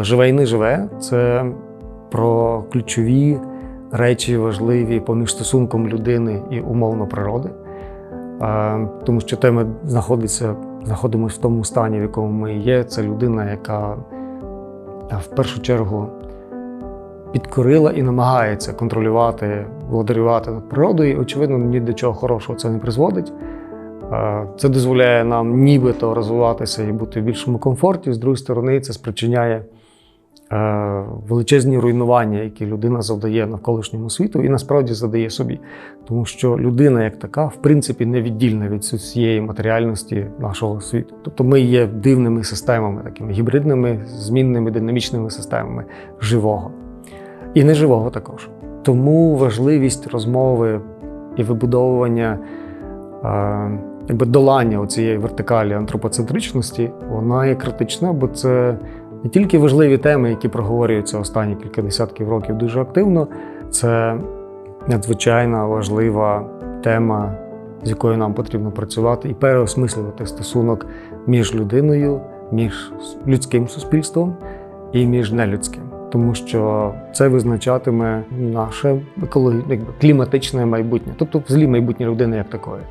Живе і не живе це про ключові речі, важливі поміж стосунком людини і умовно природи. Тому що те ми знаходиться, знаходимося в тому стані, в якому ми є. Це людина, яка в першу чергу підкорила і намагається контролювати, владарювати над природою. І, очевидно, ні до чого хорошого це не призводить. Це дозволяє нам нібито розвиватися і бути в більшому комфорті. З другої сторони, це спричиняє величезні руйнування, які людина завдає навколишньому світу, і насправді завдає собі. Тому що людина, як така, в принципі, не віддільна від всієї матеріальності нашого світу. Тобто ми є дивними системами, такими гібридними, змінними, динамічними системами живого і неживого також. Тому важливість розмови і вибудовування. е, Якби долання цієї вертикалі антропоцентричності, вона є критична, бо це не тільки важливі теми, які проговорюються останні кілька десятків років дуже активно, це надзвичайно важлива тема, з якою нам потрібно працювати і переосмислювати стосунок між людиною, між людським суспільством і між нелюдським. Тому що це визначатиме наше екологічне кліматичне майбутнє, тобто взагалі майбутнє людини як такої.